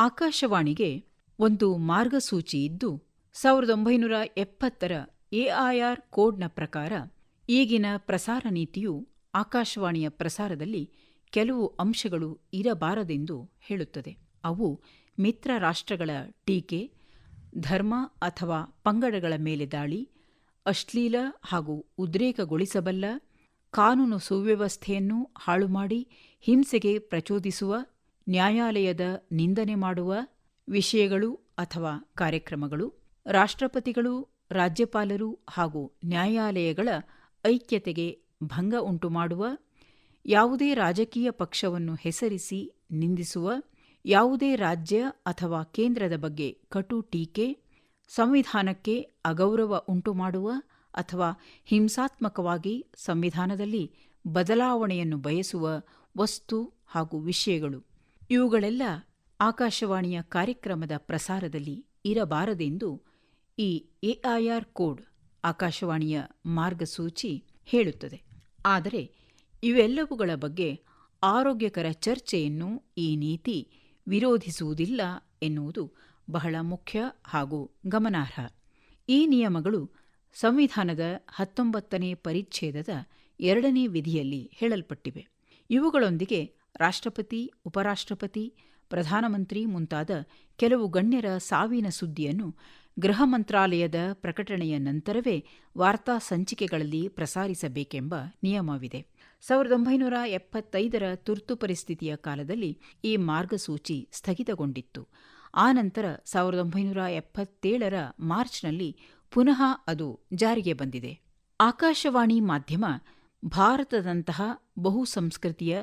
ಆಕಾಶವಾಣಿಗೆ ಒಂದು ಮಾರ್ಗಸೂಚಿ ಇದ್ದು, ಸಾವಿರದ ಒಂಬೈನೂರ ಎಪ್ಪತ್ತರ ಎಐಆರ್ ಕೋಡ್ನ ಪ್ರಕಾರ ಈಗಿನ ಪ್ರಸಾರ ನೀತಿಯು ಆಕಾಶವಾಣಿಯ ಪ್ರಸಾರದಲ್ಲಿ ಕೆಲವು ಅಂಶಗಳು ಇರಬಾರದೆಂದು ಹೇಳುತ್ತದೆ. ಅವು ಮಿತ್ರ ರಾಷ್ಟ್ರಗಳ ಟೀಕೆ, ಧರ್ಮ ಅಥವಾ ಪಂಗಡಗಳ ಮೇಲೆ ದಾಳಿ, ಅಶ್ಲೀಲ ಹಾಗೂ ಉದ್ರೇಕಗೊಳಿಸಬಲ್ಲ, ಕಾನೂನು ಸುವ್ಯವಸ್ಥೆಯನ್ನು ಹಾಳುಮಾಡಿ ಹಿಂಸೆಗೆ ಪ್ರಚೋದಿಸುವ ನ್ಯಾಯಾಲಯದ ನಿಂದನೆ ಮಾಡುವ ವಿಷಯಗಳು ಅಥವಾ ಕಾರ್ಯಕ್ರಮಗಳು, ರಾಷ್ಟ್ರಪತಿಗಳು, ರಾಜ್ಯಪಾಲರು ಹಾಗೂ ನ್ಯಾಯಾಲಯಗಳ ಐಕ್ಯತೆಗೆ ಭಂಗ ಉಂಟುಮಾಡುವ, ಯಾವುದೇ ರಾಜಕೀಯ ಪಕ್ಷವನ್ನು ಹೆಸರಿಸಿ ನಿಂದಿಸುವ, ಯಾವುದೇ ರಾಜ್ಯ ಅಥವಾ ಕೇಂದ್ರದ ಬಗ್ಗೆ ಕಟು ಟೀಕೆ, ಸಂವಿಧಾನಕ್ಕೆ ಅಗೌರವ ಉಂಟುಮಾಡುವ ಅಥವಾ ಹಿಂಸಾತ್ಮಕವಾಗಿ ಸಂವಿಧಾನದಲ್ಲಿ ಬದಲಾವಣೆಯನ್ನು ಬಯಸುವ ವಸ್ತು ಹಾಗೂ ವಿಷಯಗಳು. ಇವುಗಳೆಲ್ಲ ಆಕಾಶವಾಣಿಯ ಕಾರ್ಯಕ್ರಮದ ಪ್ರಸಾರದಲ್ಲಿ ಇರಬಾರದೆಂದು ಈ ಎಐಆರ್ ಕೋಡ್ ಆಕಾಶವಾಣಿಯ ಮಾರ್ಗಸೂಚಿ ಹೇಳುತ್ತದೆ. ಆದರೆ ಇವೆಲ್ಲವುಗಳ ಬಗ್ಗೆ ಆರೋಗ್ಯಕರ ಚರ್ಚೆಯನ್ನು ಈ ನೀತಿ ವಿರೋಧಿಸುವುದಿಲ್ಲ ಎನ್ನುವುದು ಬಹಳ ಮುಖ್ಯ ಹಾಗೂ ಗಮನಾರ್ಹ. ಈ ನಿಯಮಗಳು ಸಂವಿಧಾನದ ಹತ್ತೊಂಬತ್ತನೇ ಪರಿಚ್ಛೇದದ ಎರಡನೇ ವಿಧಿಯಲ್ಲಿ ಹೇಳಲ್ಪಟ್ಟಿವೆ. ಇವುಗಳೊಂದಿಗೆ ರಾಷ್ಟ್ರಪತಿ, ಉಪರಾಷ್ಟ್ರಪತಿ, ಪ್ರಧಾನಮಂತ್ರಿ ಮುಂತಾದ ಕೆಲವು ಗಣ್ಯರ ಸಾವಿನ ಸುದ್ದಿಯನ್ನು ಗೃಹ ಮಂತ್ರಾಲಯದ ಪ್ರಕಟಣೆಯ ನಂತರವೇ ವಾರ್ತಾ ಸಂಚಿಕೆಗಳಲ್ಲಿ ಪ್ರಸಾರಿಸಬೇಕೆಂಬ ನಿಯಮವಿದೆ. ಸಾವಿರದ ಒಂಬೈನೂರ ಎಪ್ಪತ್ತೈದರ ತುರ್ತು ಪರಿಸ್ಥಿತಿಯ ಕಾಲದಲ್ಲಿ ಈ ಮಾರ್ಗಸೂಚಿ ಸ್ಥಗಿತಗೊಂಡಿತ್ತು. ಆ ನಂತರ ಸಾವಿರದ ಒಂಬೈನೂರ ಎಪ್ಪತ್ತೇಳರ ಮಾರ್ಚ್ನಲ್ಲಿ ಪುನಃ ಅದು ಜಾರಿಗೆ ಬಂದಿದೆ. ಆಕಾಶವಾಣಿ ಮಾಧ್ಯಮ ಭಾರತದಂತಹ ಬಹುಸಂಸ್ಕೃತಿಯ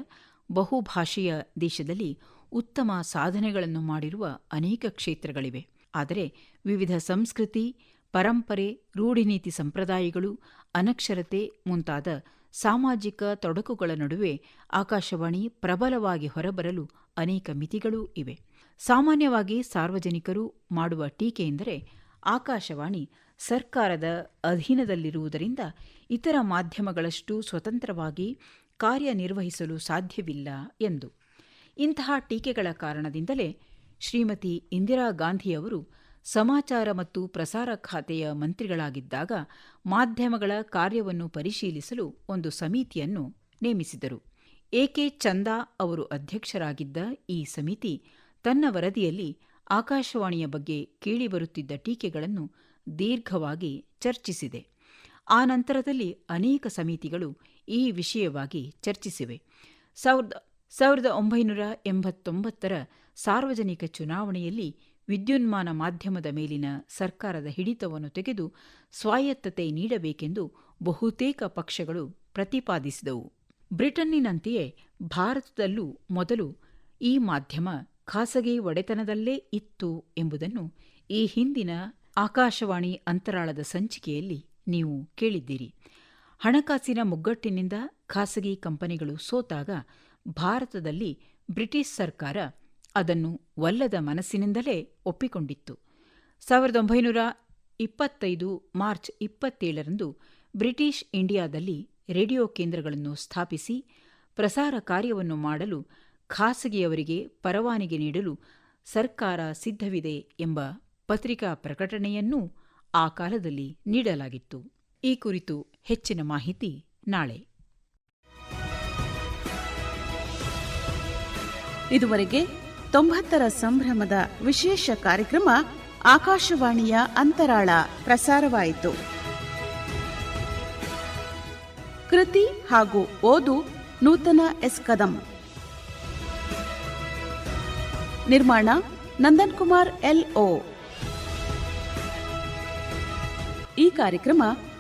ಬಹುಭಾಷೆಯ ದೇಶದಲ್ಲಿ ಉತ್ತಮ ಸಾಧನೆಗಳನ್ನು ಮಾಡಿರುವ ಅನೇಕ ಕ್ಷೇತ್ರಗಳಿವೆ. ಆದರೆ ವಿವಿಧ ಸಂಸ್ಕೃತಿ, ಪರಂಪರೆ, ರೂಢಿನೀತಿ ಸಂಪ್ರದಾಯಗಳು, ಅನಕ್ಷರತೆ ಮುಂತಾದ ಸಾಮಾಜಿಕ ತೊಡಕುಗಳ ನಡುವೆ ಆಕಾಶವಾಣಿ ಪ್ರಬಲವಾಗಿ ಹೊರಬರಲು ಅನೇಕ ಮಿತಿಗಳೂ ಇವೆ. ಸಾಮಾನ್ಯವಾಗಿ ಸಾರ್ವಜನಿಕರು ಮಾಡುವ ಟೀಕೆಯೆಂದರೆ ಆಕಾಶವಾಣಿ ಸರ್ಕಾರದ ಅಧೀನದಲ್ಲಿರುವುದರಿಂದ ಇತರ ಮಾಧ್ಯಮಗಳಷ್ಟು ಸ್ವತಂತ್ರವಾಗಿ ಕಾರ್ಯನಿರ್ವಹಿಸಲು ಸಾಧ್ಯವಿಲ್ಲ ಎಂದು. ಇಂತಹ ಟೀಕೆಗಳ ಕಾರಣದಿಂದಲೇ ಶ್ರೀಮತಿ ಇಂದಿರಾ ಗಾಂಧಿಯವರು ಸಮಾಚಾರ ಮತ್ತು ಪ್ರಸಾರ ಖಾತೆಯ ಮಂತ್ರಿಗಳಾಗಿದ್ದಾಗ ಮಾಧ್ಯಮಗಳ ಕಾರ್ಯವನ್ನು ಪರಿಶೀಲಿಸಲು ಒಂದು ಸಮಿತಿಯನ್ನು ನೇಮಿಸಿದರು. ಎಕೆ ಚಂದಾ ಅವರು ಅಧ್ಯಕ್ಷರಾಗಿದ್ದ ಈ ಸಮಿತಿ ತನ್ನ ವರದಿಯಲ್ಲಿ ಆಕಾಶವಾಣಿಯ ಬಗ್ಗೆ ಕೇಳಿಬರುತ್ತಿದ್ದ ಟೀಕೆಗಳನ್ನು ದೀರ್ಘವಾಗಿ ಚರ್ಚಿಸಿದೆ. ಆ ನಂತರದಲ್ಲಿ ಅನೇಕ ಸಮಿತಿಗಳು ಈ ವಿಷಯವಾಗಿ ಚರ್ಚಿಸಿವೆ. ಸಾವಿರದ ಸಾವಿರದ ಒಂಬೈನೂರ ಎಂಬತ್ತೊಂಬತ್ತರ ಸಾರ್ವಜನಿಕ ಚುನಾವಣೆಯಲ್ಲಿ ವಿದ್ಯುನ್ಮಾನ ಮಾಧ್ಯಮದ ಮೇಲಿನ ಸರ್ಕಾರದ ಹಿಡಿತವನ್ನು ತೆಗೆದು ಸ್ವಾಯತ್ತತೆ ನೀಡಬೇಕೆಂದು ಬಹುತೇಕ ಪಕ್ಷಗಳು ಪ್ರತಿಪಾದಿಸಿದವು. ಬ್ರಿಟನ್ನಿನಂತೆಯೇ ಭಾರತದಲ್ಲೂ ಮೊದಲು ಈ ಮಾಧ್ಯಮ ಖಾಸಗಿ ಒಡೆತನದಲ್ಲೇ ಇತ್ತು ಎಂಬುದನ್ನು ಈ ಹಿಂದಿನ ಆಕಾಶವಾಣಿ ಅಂತರಾಳದ ಸಂಚಿಕೆಯಲ್ಲಿ ನೀವು ಕೇಳಿದ್ದೀರಿ. ಹಣಕಾಸಿನ ಮುಗ್ಗಟ್ಟಿನಿಂದ ಖಾಸಗಿ ಕಂಪನಿಗಳು ಸೋತಾಗ ಭಾರತದಲ್ಲಿ ಬ್ರಿಟಿಷ್ ಸರ್ಕಾರ ಅದನ್ನು ಒಲ್ಲದ ಮನಸ್ಸಿನಿಂದಲೇ ಒಪ್ಪಿಕೊಂಡಿತ್ತು. ಸಾವಿರದ ಒಂಬೈನೂರ ಇಪ್ಪತ್ತೈದು ಮಾರ್ಚ್ ಇಪ್ಪತ್ತೇಳರಂದು ಬ್ರಿಟಿಷ್ ಇಂಡಿಯಾದಲ್ಲಿ ರೇಡಿಯೋ ಕೇಂದ್ರಗಳನ್ನು ಸ್ಥಾಪಿಸಿ ಪ್ರಸಾರ ಕಾರ್ಯವನ್ನು ಮಾಡಲು ಖಾಸಗಿಯವರಿಗೆ ಪರವಾನಿಗೆ ನೀಡಲು ಸರ್ಕಾರ ಸಿದ್ಧವಿದೆ ಎಂಬ ಪತ್ರಿಕಾ ಪ್ರಕಟಣೆಯನ್ನೂ ಆ ಕಾಲದಲ್ಲಿ ನೀಡಲಾಗಿತ್ತು. ಈ ಕುರಿತು ಹೆಚ್ಚಿನ ಮಾಹಿತಿ ನಾಳೆ. ಇದುವರೆಗೆ ತೊಂಬತ್ತರ ಸಂಭ್ರಮದ ವಿಶೇಷ ಕಾರ್ಯಕ್ರಮ ಆಕಾಶವಾಣಿಯ ಅಂತರಾಳ ಪ್ರಸಾರವಾಯಿತು. ಕೃತಿ ಹಾಗೂ ಓದು ನೂತನ ಎಸ್ ಕದಂ. ನಿರ್ಮಾಣ ನಂದನ್ ಎಲ್ಒ ಈ ಕಾರ್ಯಕ್ರಮ